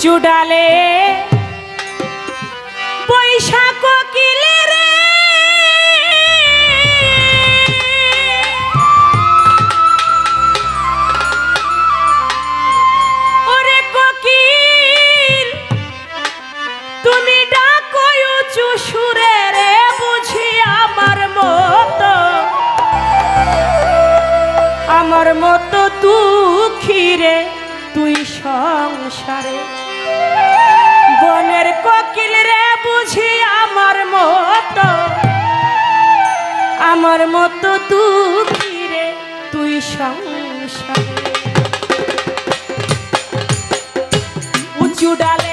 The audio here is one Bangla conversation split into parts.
লিচু ডালে। বৈশাখ কিলে তুমি ডাকো উঁচু সুরে রে, বুঝি আমার মতো। আমার মতো তুই বুঝি আমার মত? আমার মতো তুই রে তুই সংসার। উঁচু ডালে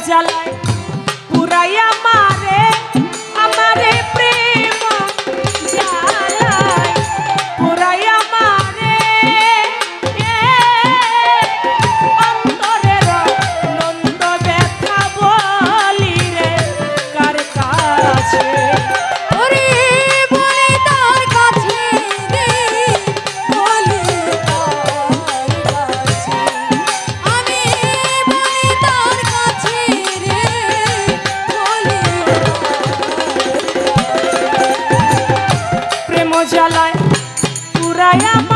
especial জ্বালায় পুরায়া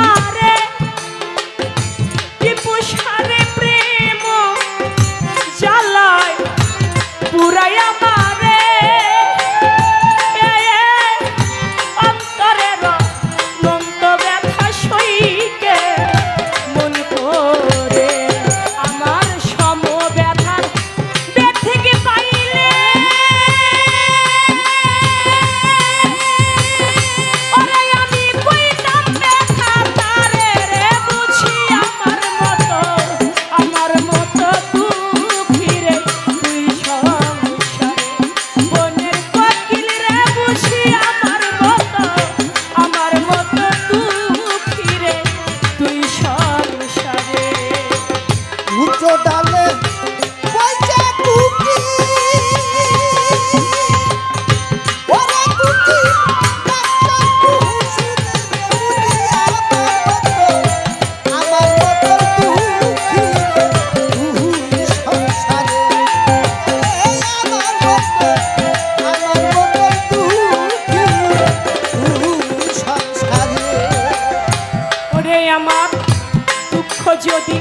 যদি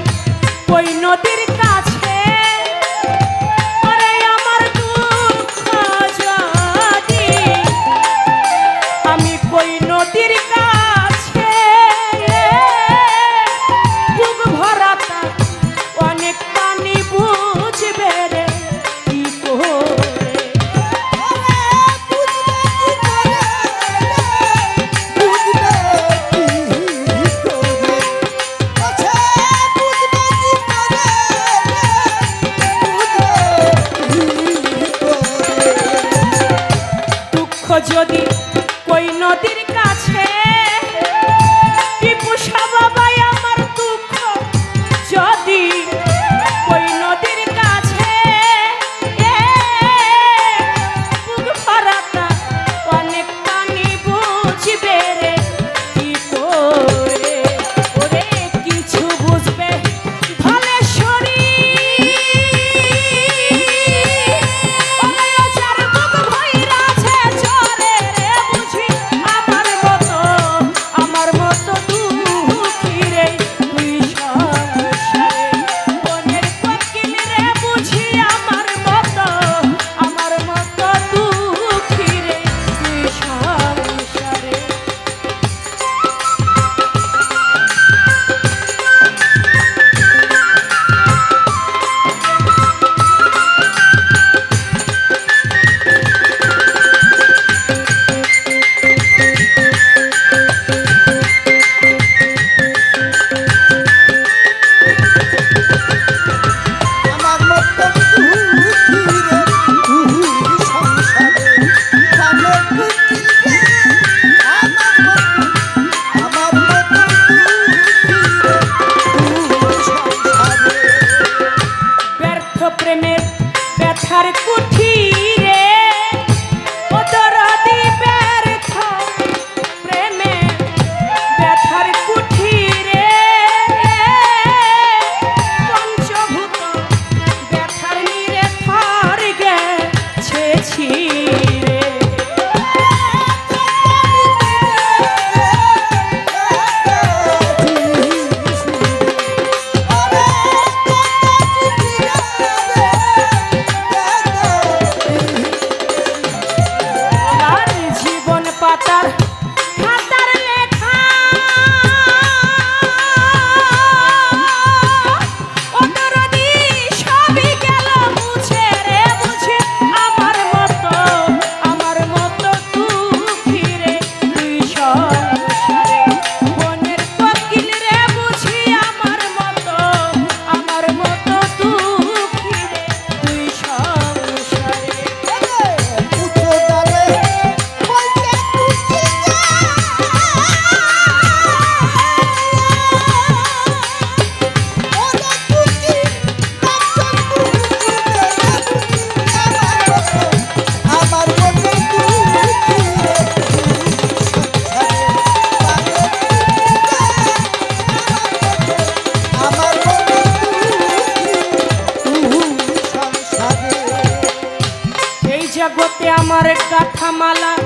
ওই নদীর এই